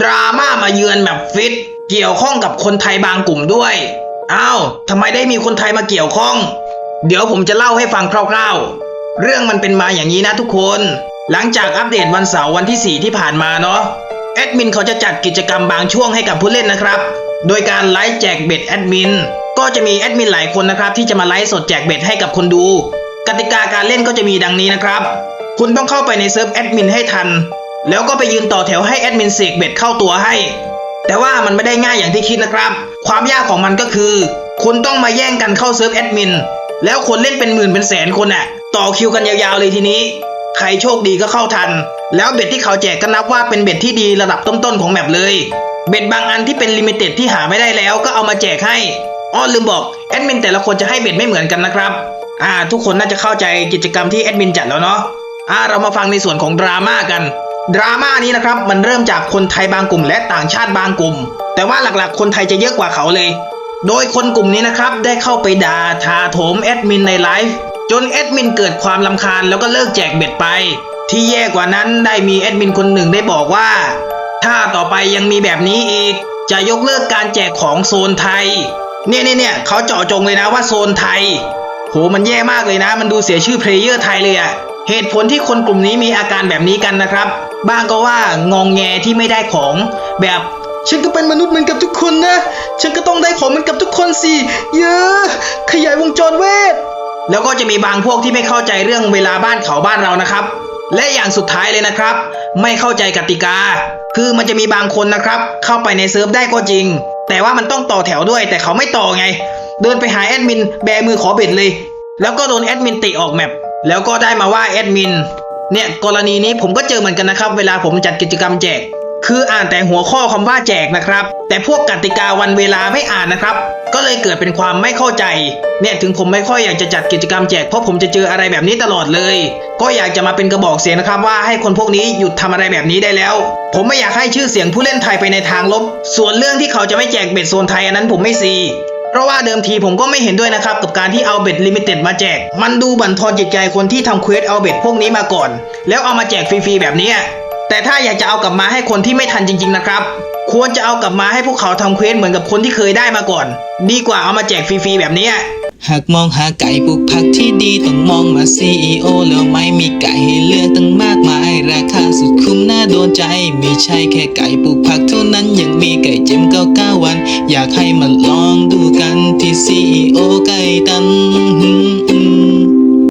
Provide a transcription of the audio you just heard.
ดราม่ามาเยือนแบบฟิต เกี่ยวข้องกับคนไทยบางกลุ่มด้วยอ้าวทำไมได้มีคนไทยมาเกี่ยวข้อง เดี๋ยวผมจะเล่าให้ฟังคร่าวๆ เรื่องมันเป็นมาอย่างนี้นะทุกคน หลังจากอัปเดตวันเสาร์วันที่ 4 ที่ผ่านมาเนาะแอดมินเขาจะจัดกิจกรรมบางช่วงให้กับผู้เล่นนะครับ โดยการไลฟ์แจกเบ็ดแอดมินก็จะมีแอดมินหลายคนนะครับ ที่จะมาไลฟ์สดแจกเบ็ดให้กับคนดู กติกาการเล่นก็จะมีดังนี้นะครับ คุณต้องเข้าไปในเซิร์ฟแอดมินให้ทัน แล้วก็ไปยืนต่อแถวให้แอดมินเสกเบ็ดเข้าตัวให้ แต่ว่ามันไม่ได้ง่ายอย่างที่คิดนะครับ ความยากของมันก็คือ คุณต้องมาแย่งกันเข้าเซิร์ฟแอดมินแล้วคนเล่นเป็นหมื่นเป็นแสนคนอะต่อคิวกันยาวๆเลยทีนี้ ใครโชคดีก็เข้าทัน แล้วเบ็ดที่เขาแจกก็นับว่าเป็นเบ็ดที่ดีระดับต้นๆของแมปเลย เบ็ดบางอันที่เป็นลิมิเต็ดที่หาไม่ได้แล้วก็เอามาแจกให้อ้อลืมบอกแอดมินแต่ละคนจะให้เบ็ดไม่เหมือนกันนะครับ อ่า ทุกคนน่าจะเข้าใจกิจกรรมที่แอดมินจัดแล้วเนาะอ่าเรามาฟังในส่วนของดราม่ากัน ดราม่านี้นะครับมันเริ่มจากคนไทยบางกลุ่ม และต่างชาติบางกลุ่ม แต่ว่าหลักๆ คนไทยจะเยอะกว่าเขาเลย โดยคนกลุ่มนี้นะครับได้เข้าไปด่าทาโถมแอดมินในไลฟ์จนแอดมินเกิดความลำคาญแล้วก็เลิกแจกเบ็ดไป ที่แย่กว่านั้นได้มีแอดมินคนหนึ่งได้บอกว่า ถ้าต่อไปยังมีแบบนี้อีก จะยกเลิกการแจกของโซนไทย เนี่ยเนี่ยเนี่ยเขาเจาะจงเลยนะว่าโซนไทยโหมันแย่มากเลยนะ มันดูเสียชื่อเพลเยอร์ไทยเลยอะเหตุผลที่คนกลุ่มนี้มีอาการแบบนี้กันนะครับ บ้างก็ว่างองแงที่ไม่ได้ของแบบฉันก็เป็นมนุษย์เหมือนกับทุกคนนะ ฉันก็ต้องได้ของเหมือนกับทุกคนสิ เยอะ ขยายวงจรเวท แล้วก็จะมีบางพวกที่ไม่เข้าใจเรื่องเวลาบ้านเขาบ้านเรานะครับ และอย่างสุดท้ายเลยนะครับ ไม่เข้าใจกติกา คือมันจะมีบางคนนะครับ เข้าไปในเซิร์ฟได้ก็จริง แต่ว่ามันต้องต่อแถวด้วย แต่เขาไม่ต่อไง เดินไปหาแอดมิน แบมือขอเบ็ดเลย แล้วก็โดนแอดมินติออกแมปแล้วก็ได้มาว่าแอดมิน เนี่ยกรณีนี้ผมก็เจอเหมือนกันนะครับ เวลาผมจัดกิจกรรมแจก คืออ่านแต่หัวข้อคำว่าแจกนะครับ แต่พวกกติกาวันเวลาไม่อ่านนะครับ ก็เลยเกิดเป็นความไม่เข้าใจ เนี่ยถึงผมไม่ค่อยอยากจะจัดกิจกรรมแจกเพราะผมจะเจออะไรแบบนี้ตลอดเลย ก็อยากจะมาเป็นกระบอกเสียงนะครับว่าให้คนพวกนี้หยุดทำอะไรแบบนี้ได้แล้ว ผมไม่อยากให้ชื่อเสียงผู้เล่นไทยไปในทางลบ ส่วนเรื่องที่เขาจะไม่แจกเบ็ดโซนไทยอันนั้นผมไม่ซี เพราะว่าเดิมทีผมก็ไม่เห็นด้วยนะครับ กับการที่เอาเบ็ดลิมิเต็ดมาแจก มันดูบั่นทอนจิตใจคนที่ทำเควสเอาเบ็ดพวกนี้มาก่อน แล้วเอามาแจกฟรีๆแบบนี้ แต่ถ้าอยากจะเอากลับมาให้คนที่ไม่ทันจริง ๆ นะครับ ควรจะเอากลับมาให้พวกเขาทำเควสเหมือนกับคนที่เคยได้มาก่อน ดีกว่าเอามาแจกฟรีๆแบบนี้ หากมองหาไก่ปลูกผักที่ดีต้องมองมา CEO แล้วไม่มีไก่ให้เลือกตั้งมากมาย ราคาสุดคุ้มน่าโดนใจ ไม่ใช่แค่ไก่ปลูกผักเท่านั้นยังมีไก่เจ็มเก้าเก้าวัน อยากให้มาลองดูกันที่ CEO ไก่ตัน